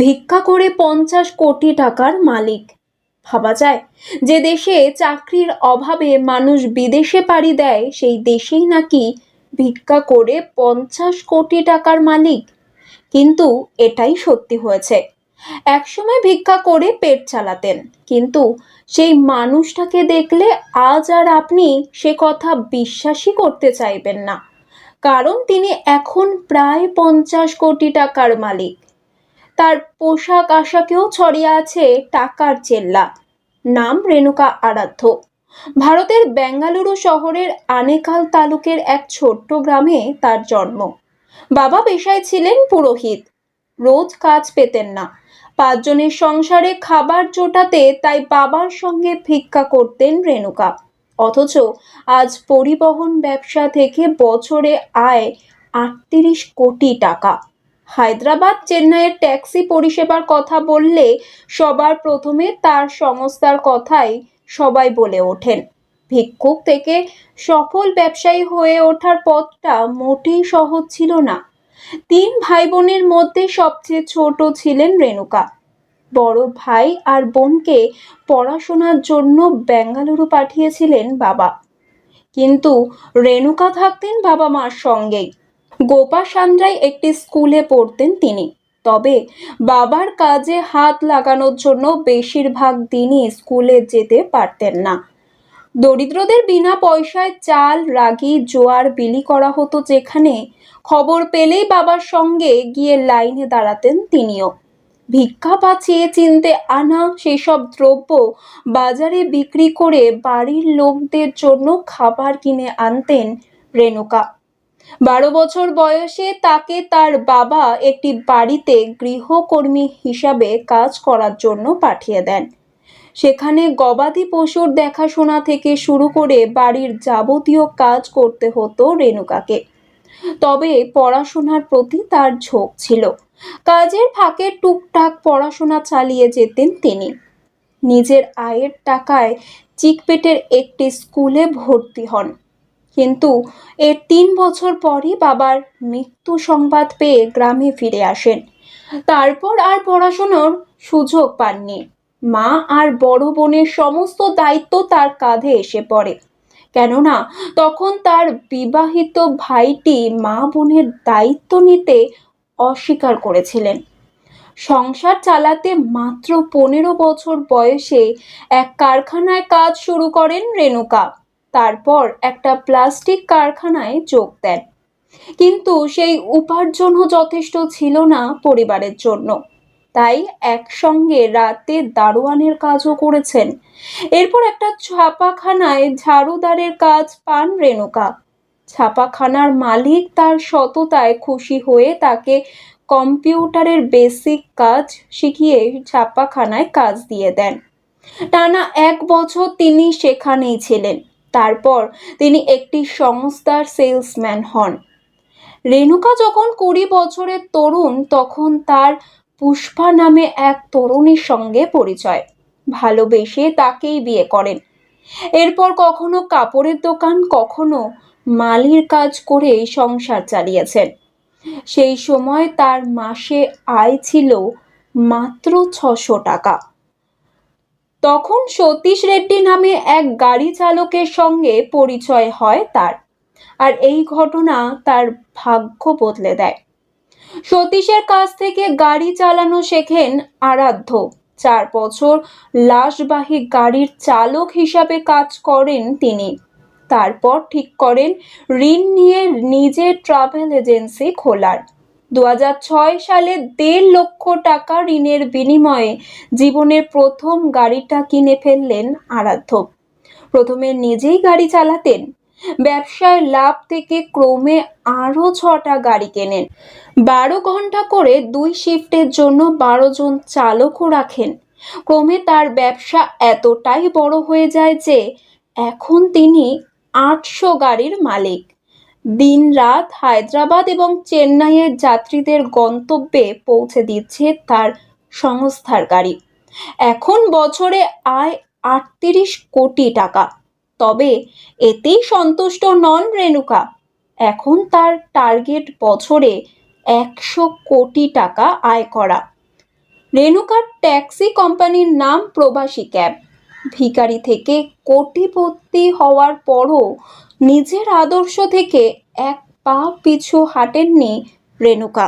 ভিক্ষা করে পঞ্চাশ কোটি টাকার মালিক। ভাবা যায় যে দেশে চাকরির অভাবে মানুষ বিদেশে পাড়ি দেয়, সেই দেশেই নাকি ভিক্ষা করে পঞ্চাশ কোটি টাকার মালিক। কিন্তু এটাই সত্যি হয়েছে। একসময় ভিক্ষা করে পেট চালাতেন, কিন্তু সেই মানুষটাকে দেখলে আজ আর আপনি সে কথা বিশ্বাসই করতে চাইবেন না। কারণ তিনি এখন প্রায় পঞ্চাশ কোটি টাকার মালিক। তার পোশাক আশাকেও ছড়িয়ে আছে টাকার চেল্লা। নাম রেণুকা আরাধ্য। ভারতের বেঙ্গালুরু শহরের আনেকাল তালুকের এক ছোট্ট গ্রামে তার জন্ম। বাবা পেশায় ছিলেন পুরোহিত। রোজ কাজ পেতেন না। পাঁচজনের সংসারে খাবার জোটাতে তাই বাবার সঙ্গে ভিক্ষা করতেন রেণুকা। অথচ আজ পরিবহন ব্যবসা থেকে বছরে আয় আটত্রিশ কোটি টাকা। হায়দ্রাবাদ চেন্নাইয়ের ট্যাক্সি পরিষেবার কথা বললে সবার প্রথমে তার সংস্থার কথাই সবাই বলে ওঠেন। ভিক্ষুক থেকে সফল ব্যবসায়ী হয়ে ওঠার পথটা মোটেই সহজ ছিল না। তিন ভাই বোনের মধ্যে সবচেয়ে ছোট ছিলেন রেণুকা। বড় ভাই আর বোনকে পড়াশোনার জন্য বেঙ্গালুরু পাঠিয়েছিলেন বাবা। কিন্তু রেণুকা থাকতেন বাবা মার সঙ্গেই। গোপা সান্দ্রায় একটি স্কুলে পড়তেন তিনি। তবে বাবার কাজে হাত লাগানোর জন্য বেশিরভাগ দিনই স্কুলে যেতে পারতেন না। দরিদ্রদের বিনা পয়সায় চাল, রাগি, জোয়ার বিলি করা হতো যেখানে খবর পেলেই বাবার সঙ্গে গিয়ে লাইনে দাঁড়াতেন তিনিও। ভিক্ষা পাচিয়ে চিনতে আনা সেসব দ্রব্য বাজারে বিক্রি করে বাড়ির লোকদের জন্য খাবার কিনে আনতেন রেণুকা। বারো বছর বয়সে তাকে তার বাবা একটি বাড়িতে গৃহকর্মী হিসাবে কাজ করার জন্য পাঠিয়ে দেন। সেখানে গবাদি পশুর দেখাশোনা থেকে শুরু করে বাড়ির যাবতীয় কাজ করতে হতো রেণুকাকে। তবে পড়াশোনার প্রতি তার ঝোঁক ছিল। কাজের ফাঁকে টুকটাক পড়াশোনা চালিয়ে যেতেন তিনি। নিজের আয়ের টাকায় চিকপেটের একটি স্কুলে ভর্তি হন। কিন্তু এর তিন বছর পরই বাবার মৃত্যু সংবাদ পেয়ে গ্রামে ফিরে আসেন। তারপর আর পড়াশোনার সুযোগ পাননি। মা আর বড় বোনের সমস্ত দায়িত্ব তার কাঁধে এসে পড়ে। কেননা তখন তার বিবাহিত ভাইটি মা বোনের দায়িত্ব নিতে অস্বীকার করেছিলেন। সংসার চালাতে মাত্র পনেরো বছর বয়সে এক কারখানায় কাজ শুরু করেন রেণুকা। তারপর একটা প্লাস্টিক কারখানায় যোগ দেন। কিন্তু সেই উপার্জনও যথেষ্ট ছিল না পরিবারের জন্য। তাই একসঙ্গে রাতে দারোয়ানের কাজও করেছেন। এরপর একটা ছাপাখানায় ঝাড়ুদারের কাজ পান রেণুকা। ছাপাখানার মালিক তার সততায় খুশি হয়ে তাকে কম্পিউটারের বেসিক কাজ শিখিয়ে ছাপাখানায় কাজ দিয়ে দেন। টানা এক বছর তিনি সেখানেই ছিলেন। তারপর তিনি একটি সংস্থার সেলসম্যান হন। রেণুকা যখন কুড়ি বছরের তরুণ, তখন তার পুষ্পা নামে এক তরুণীর সঙ্গে পরিচয়। ভালোবেসে তাকেই বিয়ে করেন। এরপর কখনো কাপড়ের দোকান, কখনো মালির কাজ করে সংসার চালিয়েছেন। সেই সময় তার মাসে আয় ছিল মাত্র ছশো টাকা। তখন সতীশ রেড্ডি নামে এক গাড়ি চালকের সঙ্গে পরিচয় হয় তার। আর এই ঘটনা তার ভাগ্য বদলে দেয়। সতীশের কাছ থেকে গাড়ি চালানো শেখেন আরাধ্য। চার বছর লাশবাহী গাড়ির চালক হিসাবে কাজ করেন তিনি। তারপর ঠিক করেন, ঋণ নিয়ে নিজের ট্রাভেল এজেন্সি খোলার। দু হাজার ছয় সালে দেড় লক্ষ টাকা ঋণের বিনিময়ে জীবনের প্রথম গাড়িটা কিনে ফেললেন আরাধ্য। প্রথমে নিজেই গাড়ি চালাতেন। ব্যবসায় লাভ থেকে ক্রমে আরও ছটা গাড়ি কেনেন। বারো ঘণ্টা করে দুই শিফটের জন্য বারো জন চালকও রাখেন। ক্রমে তার ব্যবসা এতটাই বড় হয়ে যায় যে এখন তিনি আটশো গাড়ির মালিক। দিনরাত হায়দ্রাবাদ এবং চেন্নাইয়ের যাত্রীদের গন্তব্যে পৌঁছে দিচ্ছে তার সংস্থার গাড়ি। এখন বছরে আয় আটত্রিশ কোটি টাকা। তবে এতেই সন্তুষ্ট নন রেণুকা। এখন তার টার্গেট বছরে একশো কোটি টাকা আয় করা। রেণুকার ট্যাক্সি কোম্পানির নাম প্রবাসী ক্যাব। ভিখারি থেকে কোটিপতি হওয়ার পরও নিজের আদর্শ থেকে এক পা পিছু হাঁটেননি রেণুকা।